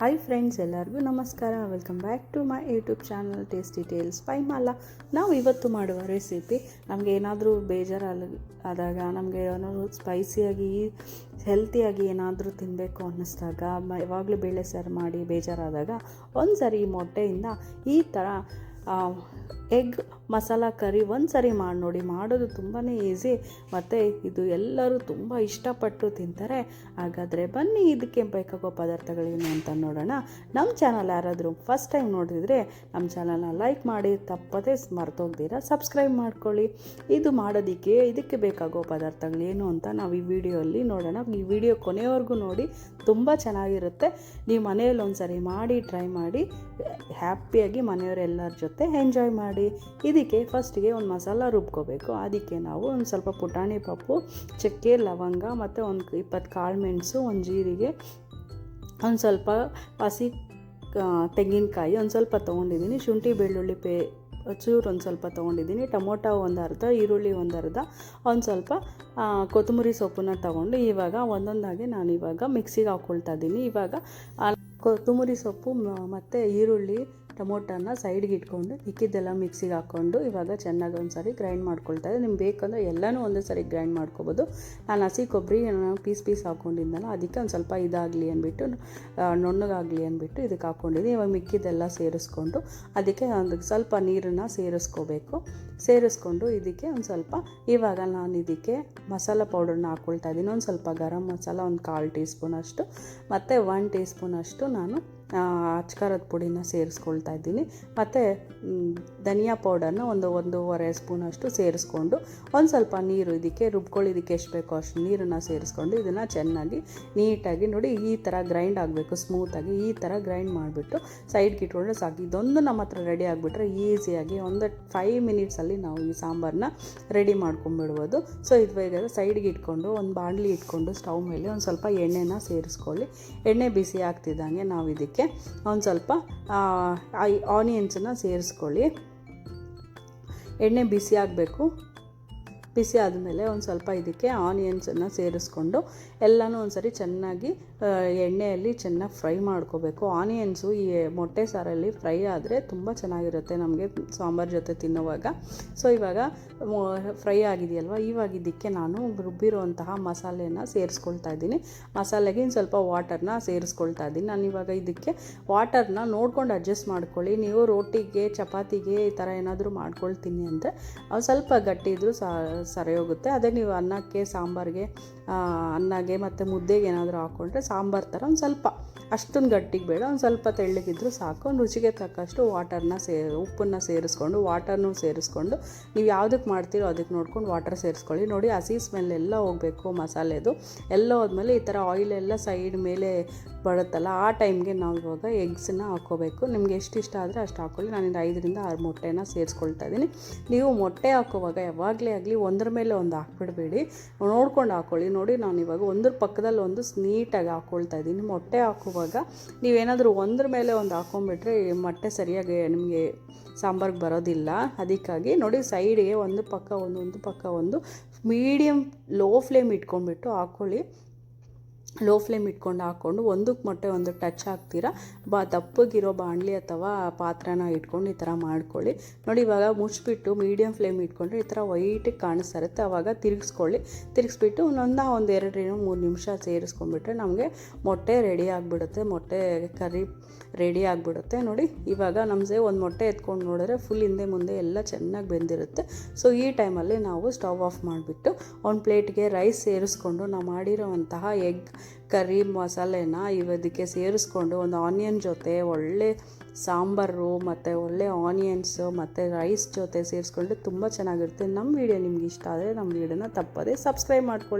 Hi friends ಎಲ್ಲರಿಗೂ ನಮಸ್ಕಾರ. Welcome back to my YouTube channel tasty tales ಮಾಲ ನಾವು ಇವತ್ತು ಮಾಡುವ ರೆಸಿಪಿ ನಮಗೆ ಏನಾದರೂ ಬೇಜಾರಾಗ ಆದಾಗ ನಮಗೆ ಏನಾದರೂ ಸ್ಪೈಸಿಯಾಗಿ ಹೆಲ್ತಿಯಾಗಿ ಏನಾದರೂ ತಿನ್ನಬೇಕು ಅನ್ನಿಸ್ದಾಗ ಯಾವಾಗಲೂ ಬೇಳೆ ಸಾರು ಮಾಡಿ ಬೇಜಾರಾದಾಗ ಒಂದು ಸರಿ ಮೊಟ್ಟೆಯಿಂದ ಈ ಥರ ಎಗ್ ಮಸಾಲ ಕರಿ ಒಂದು ಸರಿ ಮಾಡಿ ನೋಡಿ. ಮಾಡೋದು ತುಂಬಾ ಈಸಿ ಮತ್ತು ಇದು ಎಲ್ಲರೂ ತುಂಬ ಇಷ್ಟಪಟ್ಟು ತಿಂತಾರೆ. ಹಾಗಾದರೆ ಬನ್ನಿ ಇದಕ್ಕೆ ಬೇಕಾಗೋ ಪದಾರ್ಥಗಳೇನು ಅಂತ ನೋಡೋಣ. ನಮ್ಮ ಚಾನಲ್ ಯಾರಾದರೂ ಫಸ್ಟ್ ಟೈಮ್ ನೋಡಿದರೆ ನಮ್ಮ ಚಾನಲ್ನ ಲೈಕ್ ಮಾಡಿ, ತಪ್ಪದೇ ಮರ್ತೋಗ್ದಿರ ಸಬ್ಸ್ಕ್ರೈಬ್ ಮಾಡ್ಕೊಳ್ಳಿ. ಇದು ಮಾಡೋದಕ್ಕೆ, ಇದಕ್ಕೆ ಬೇಕಾಗೋ ಪದಾರ್ಥಗಳೇನು ಅಂತ ನಾವು ಈ ವಿಡಿಯೋಲ್ಲಿ ನೋಡೋಣ. ಈ ವಿಡಿಯೋ ಕೊನೆಯವರೆಗೂ ನೋಡಿ, ತುಂಬ ಚೆನ್ನಾಗಿರುತ್ತೆ. ನೀವು ಮನೆಯಲ್ಲಿ ಒಂದು ಸರಿ ಮಾಡಿ ಟ್ರೈ ಮಾಡಿ ಹ್ಯಾಪಿಯಾಗಿ ಮನೆಯವರೆಲ್ಲರ ಜೊತೆ ಎಂಜಾಯ್ ಮಾಡಿ. ಇದಕ್ಕೆ ಫಸ್ಟಿಗೆ ಒಂದು ಮಸಾಲ ರುಬ್ಕೋಬೇಕು. ಅದಕ್ಕೆ ನಾವು ಒಂದು ಸ್ವಲ್ಪ ಪುಟಾಣಿ ಪಪ್ಪು, ಚಕ್ಕೆ, ಲವಂಗ ಮತ್ತು ಒಂದು ಇಪ್ಪತ್ತು ಕಾಳು ಮೆಣಸು, ಒಂದು ಜೀರಿಗೆ, ಒಂದು ಸ್ವಲ್ಪ ಹಸಿ ತೆಂಗಿನಕಾಯಿ ಒಂದು ಸ್ವಲ್ಪ ತೊಗೊಂಡಿದ್ದೀನಿ. ಶುಂಠಿ, ಬೆಳ್ಳುಳ್ಳಿ ಪೇ, ಚೂರು ಒಂದು ಸ್ವಲ್ಪ ತೊಗೊಂಡಿದ್ದೀನಿ. ಟೊಮೊಟೊ ಒಂದು ಅರ್ಧ, ಈರುಳ್ಳಿ ಒಂದು ಅರ್ಧ, ಒಂದು ಸ್ವಲ್ಪ ಕೊತ್ತಂಬರಿ ಸೊಪ್ಪನ್ನ ತೊಗೊಂಡು ಇವಾಗ ಒಂದೊಂದಾಗಿ ನಾನು ಇವಾಗ ಮಿಕ್ಸಿಗೆ ಹಾಕ್ಕೊಳ್ತಾ ಇದ್ದೀನಿ. ಇವಾಗ ಕೊತ್ತಂಬರಿ ಸೊಪ್ಪು ಮತ್ತು ಈರುಳ್ಳಿ ಟೊಮೊಟೊನ ಸೈಡ್ಗೆ ಇಟ್ಕೊಂಡು ಇಕ್ಕಿದ್ದೆಲ್ಲ ಮಿಕ್ಸಿಗೆ ಹಾಕ್ಕೊಂಡು ಇವಾಗ ಚೆನ್ನಾಗಿ ಒಂದು ಗ್ರೈಂಡ್ ಮಾಡ್ಕೊಳ್ತಾ ಇದೆ ನಿಮ್ಗೆ ಬೇಕಂದ್ರೆ ಎಲ್ಲನೂ ಒಂದೇ ಸಾರಿ ಗ್ರೈಂಡ್ ಮಾಡ್ಕೊಬೋದು. ನಾನು ಹಸಿ ಕೊಬ್ಬರಿ ಪೀಸ್ ಪೀಸ್ ಹಾಕ್ಕೊಂಡಿದ್ದನಲ್ಲ ಅದಕ್ಕೆ ಒಂದು ಸ್ವಲ್ಪ ಇದಾಗಲಿ ಅಂದ್ಬಿಟ್ಟು ನುಣ್ಣಗಾಗಲಿ ಅಂದ್ಬಿಟ್ಟು ಇದಕ್ಕೆ ಹಾಕ್ಕೊಂಡಿದ್ದೀನಿ ಇವಾಗ ಮಿಕ್ಕಿದ್ದೆಲ್ಲ ಸೇರಿಸ್ಕೊಂಡು ಅದಕ್ಕೆ ಒಂದು ಸ್ವಲ್ಪ ನೀರನ್ನು ಸೇರಿಸ್ಕೋಬೇಕು. ಸೇರಿಸ್ಕೊಂಡು ಇದಕ್ಕೆ ಒಂದು ಸ್ವಲ್ಪ, ಇವಾಗ ನಾನು ಇದಕ್ಕೆ ಮಸಾಲ ಪೌಡರ್ನ ಹಾಕ್ಕೊಳ್ತಾ ಇದ್ದೀನಿ. ಒಂದು ಸ್ವಲ್ಪ ಗರಂ ಮಸಾಲ, ಒಂದು ಕಾಲು ಟೀ ಸ್ಪೂನ್ ಅಷ್ಟು ಮತ್ತು ಒನ್ ಟೀ ಸ್ಪೂನ್ ಅಷ್ಟು ನಾನು ಅಚ್ಕಾರದ ಪುಡಿನ ಸೇರಿಸ್ಕೊಳ್ತಾ ಇದ್ದೀನಿ. ಮತ್ತು ಧನಿಯಾ ಪೌಡರ್ನ ಒಂದು ಒಂದೂವರೆ ಸ್ಪೂನಷ್ಟು ಸೇರಿಸ್ಕೊಂಡು, ಒಂದು ಸ್ವಲ್ಪ ನೀರು ಇದಕ್ಕೆ ರುಬ್ಕೊಳ್ಳೋದಕ್ಕೆ ಎಷ್ಟು ಬೇಕೋ ಅಷ್ಟು ನೀರನ್ನು ಸೇರಿಸ್ಕೊಂಡು ಇದನ್ನು ಚೆನ್ನಾಗಿ ನೀಟಾಗಿ ನೋಡಿ, ಈ ಥರ ಗ್ರೈಂಡ್ ಆಗಬೇಕು ಸ್ಮೂತಾಗಿ ಈ ಥರ ಗ್ರೈಂಡ್ ಮಾಡಿಬಿಟ್ಟು ಸೈಡ್ಗೆ ಇಟ್ಕೊಂಡ್ರೆ ಸಾಕು. ಇದೊಂದು ನಮ್ಮ ಹತ್ರ ರೆಡಿ ಆಗಿಬಿಟ್ರೆ ಈಸಿಯಾಗಿ ಒಂದು ಫೈವ್ ಮಿನಿಟ್ಸಲ್ಲಿ ನಾವು ಈ ಸಾಂಬಾರನ್ನ ರೆಡಿ ಮಾಡ್ಕೊಂಬಿಡ್ಬೋದು ಸೊ ಇದು ಈಗ ಸೈಡ್ಗೆ ಇಟ್ಕೊಂಡು, ಒಂದು ಬಾಣಲಿ ಇಟ್ಕೊಂಡು ಸ್ಟವ್ ಮೇಲೆ ಒಂದು ಸ್ವಲ್ಪ ಎಣ್ಣೆನ ಸೇರಿಸ್ಕೊಳ್ಳಿ. ಎಣ್ಣೆ ಬಿಸಿ ಆಗ್ತಿದ್ದಂಗೆ ನಾವು ಇದಕ್ಕೆ ಒಂದು ಸ್ವಲ್ಪ ಆನಿಯನ್ಸನ್ನು ಸೇರಿಸ್ಕೊಳ್ಳಿ. ಎಣ್ಣೆ ಬಿಸಿ ಆಗಬೇಕು. ಬಿಸಿ ಆದಮೇಲೆ ಒಂದು ಸ್ವಲ್ಪ ಇದಕ್ಕೆ ಆನಿಯನ್ಸನ್ನು ಸೇರಿಸ್ಕೊಂಡು ಎಲ್ಲನೂ ಒಂದು ಸರಿ ಚೆನ್ನಾಗಿ ಎಣ್ಣೆಯಲ್ಲಿ ಚೆನ್ನಾಗಿ ಫ್ರೈ ಮಾಡ್ಕೋಬೇಕು. ಆನಿಯನ್ಸು ಈ ಮೊಟ್ಟೆ ಸಾರಲ್ಲಿ ಫ್ರೈ ಆದರೆ ತುಂಬ ಚೆನ್ನಾಗಿರುತ್ತೆ ನಮಗೆ ಸಾಂಬಾರು ಜೊತೆ ತಿನ್ನುವಾಗ. ಸೊ ಇವಾಗ ಫ್ರೈ ಆಗಿದೆಯಲ್ವ? ಇವಾಗ ಇದಕ್ಕೆ ನಾನು ರುಬ್ಬಿರುವಂತಹ ಮಸಾಲೆನ ಸೇರಿಸ್ಕೊಳ್ತಾ ಇದ್ದೀನಿ. ಮಸಾಲೆಗೆ ಇನ್ನು ಸ್ವಲ್ಪ ವಾಟರ್ನ ಸೇರಿಸ್ಕೊಳ್ತಾ ಇದ್ದೀನಿ. ನಾನು ಇವಾಗ ಇದಕ್ಕೆ ವಾಟರ್ನ ನೋಡ್ಕೊಂಡು ಅಡ್ಜಸ್ಟ್ ಮಾಡ್ಕೊಳ್ಳಿ. ನೀವು ರೋಟಿಗೆ, ಚಪಾತಿಗೆ ಈ ಥರ ಏನಾದರೂ ಮಾಡ್ಕೊಳ್ತೀನಿ ಅಂದರೆ ಸ್ವಲ್ಪ ಗಟ್ಟಿ ಇದ್ದರೂ ಸರಿ ಹೋಗುತ್ತೆ. ಅದೇ ನೀವು ಅನ್ನಕ್ಕೆ, ಸಾಂಬಾರಿಗೆ ಅನ್ನಗೆ ಮತ್ತು ಮುದ್ದೆಗೆ ಏನಾದರೂ ಹಾಕ್ಕೊಂಡ್ರೆ ಸಾಂಬಾರು ಥರ ಒಂದು ಸ್ವಲ್ಪ, ಅಷ್ಟೊಂದು ಗಟ್ಟಿಗೆ ಬೇಡ, ಒಂದು ಸ್ವಲ್ಪ ತೆಳ್ಳಗಿದ್ರೂ ಸಾಕು. ರುಚಿಗೆ ತಕ್ಕಷ್ಟು ವಾಟರ್ನ ಸೇ, ಉಪ್ಪನ್ನು ಸೇರಿಸ್ಕೊಂಡು ವಾಟರ್ನೂ ಸೇರಿಸ್ಕೊಂಡು, ನೀವು ಯಾವುದಕ್ಕೆ ಮಾಡ್ತೀರೋ ಅದಕ್ಕೆ ನೋಡ್ಕೊಂಡು ವಾಟರ್ ಸೇರಿಸ್ಕೊಳ್ಳಿ. ನೋಡಿ ಹಸಿ ಸ್ಮೆಲ್ ಎಲ್ಲ ಹೋಗಬೇಕು ಮಸಾಲೆದು. ಎಲ್ಲ ಹೋದ್ಮೇಲೆ ಈ ಥರ ಆಯಿಲ್ ಎಲ್ಲ ಸೈಡ್ ಮೇಲೆ ಬರುತ್ತಲ್ಲ, ಆ ಟೈಮ್ಗೆ ನಾವು ಇವಾಗ ಎಗ್ಸನ್ನ ಹಾಕೋಬೇಕು. ನಿಮ್ಗೆ ಎಷ್ಟು ಇಷ್ಟ ಆದರೆ ಅಷ್ಟು ಹಾಕ್ಕೊಳ್ಳಿ ಇದು ಐದರಿಂದ ಆರು ಮೊಟ್ಟೆನ ಸೇರಿಸ್ಕೊಳ್ತಾ ಇದ್ದೀನಿ. ನೀವು ಮೊಟ್ಟೆ ಹಾಕೋವಾಗ ಯಾವಾಗಲೇ ಆಗಲಿ ಒಂದರ ಮೇಲೆ ಒಂದು ಹಾಕ್ಬಿಡಬೇಡಿ. ನೋಡ್ಕೊಂಡು ಹಾಕ್ಕೊಳ್ಳಿ ನೋಡಿ, ನಾನು ಇವಾಗ ಒಂದ್ರ ಪಕ್ಕದಲ್ಲಿ ಒಂದು ನೀಟಾಗಿ ಹಾಕ್ಕೊಳ್ತಾ ಇದ್ದೀನಿ. ಮೊಟ್ಟೆ ಹಾಕುವಾಗ ನೀವೇನಾದರೂ ಒಂದ್ರ ಮೇಲೆ ಒಂದು ಹಾಕೊಂಡ್ಬಿಟ್ರೆ ಮೊಟ್ಟೆ ಸರಿಯಾಗಿ ನಿಮಗೆ ಸಾಂಬಾರ್ಗೆ ಬರೋದಿಲ್ಲ. ಅದಕ್ಕಾಗಿ ನೋಡಿ, ಸೈಡಿಗೆ ಒಂದು ಪಕ್ಕ ಒಂದು ಒಂದು ಪಕ್ಕ ಒಂದು ಮೀಡಿಯಮ್ ಲೋ ಫ್ಲೇಮ್ ಇಟ್ಕೊಂಡ್ಬಿಟ್ಟು ಹಾಕ್ಕೊಳ್ಳಿ ಲೋ ಫ್ಲೇಮ್ ಇಟ್ಕೊಂಡು ಹಾಕ್ಕೊಂಡು ಒಂದಕ್ಕೆ ಮೊಟ್ಟೆ ಒಂದು ಟಚ್ ಹಾಕ್ತೀರಾ? ಬಾ, ದಪ್ಪಗಿರೋ ಬಾಣಲಿ ಅಥವಾ ಪಾತ್ರನ ಇಟ್ಕೊಂಡು ಈ ಥರ ಮಾಡ್ಕೊಳ್ಳಿ. ನೋಡಿ, ಇವಾಗ ಮುಚ್ಚಿಬಿಟ್ಟು ಮೀಡಿಯಮ್ ಫ್ಲೇಮ್ ಇಟ್ಕೊಂಡ್ರೆ ಈ ಥರ ವೈಟಿಗೆ ಕಾಣಿಸ್ತಾ ಇರುತ್ತೆ ಆವಾಗ ತಿರುಗಿಸ್ಕೊಳ್ಳಿ. ತಿರುಗಿಸ್ಬಿಟ್ಟು ಒಂದೊಂದು ಒಂದು ಎರಡರಿಂದ ಮೂರು ನಿಮಿಷ ಸೇರಿಸ್ಕೊಂಡ್ಬಿಟ್ರೆ ನಮಗೆ ಮೊಟ್ಟೆ ರೆಡಿ ಆಗಿಬಿಡುತ್ತೆ. ಮೊಟ್ಟೆ ಕರಿ ರೆಡಿ ಆಗಿಬಿಡುತ್ತೆ. ನೋಡಿ, ಇವಾಗ ನಮಗೆ ಒಂದು ಮೊಟ್ಟೆ ಎತ್ಕೊಂಡು ನೋಡಿದ್ರೆ ಫುಲ್ ಹಿಂದೆ ಮುಂದೆ ಎಲ್ಲ ಚೆನ್ನಾಗಿ ಬೆಂದಿರುತ್ತೆ. ಸೊ, ಈ ಟೈಮಲ್ಲಿ ನಾವು ಸ್ಟವ್ ಆಫ್ ಮಾಡಿಬಿಟ್ಟು ಒಂದು ಪ್ಲೇಟ್ಗೆ ರೈಸ್ ಸೇರಿಸ್ಕೊಂಡು ನಾವು ಮಾಡಿರೋವಂತಹ ಎಗ್ ಕರಿ ಮಸಾಲೆನ ಇವದಕ್ಕೆ ಸೇರಿಸ್ಕೊಂಡು ಒಂದು ಆನಿಯನ್ ಜೊತೆ, ಒಳ್ಳೆ ಸಾಂಬಾರು ಮತ್ತು ಒಳ್ಳೆ ಆನಿಯನ್ಸು ಮತ್ತು ರೈಸ್ ಜೊತೆ ಸೇರಿಸ್ಕೊಂಡು ತುಂಬ ಚೆನ್ನಾಗಿರುತ್ತೆ. ನಮ್ಮ ವೀಡಿಯೋ ನಿಮ್ಗೆ ಇಷ್ಟ ಆದರೆ ನಮ್ಮ ವೀಡಿಯೋನ ತಪ್ಪದೇ ಸಬ್ಸ್ಕ್ರೈಬ್ ಮಾಡ್ಕೊಳ್ಳಿ.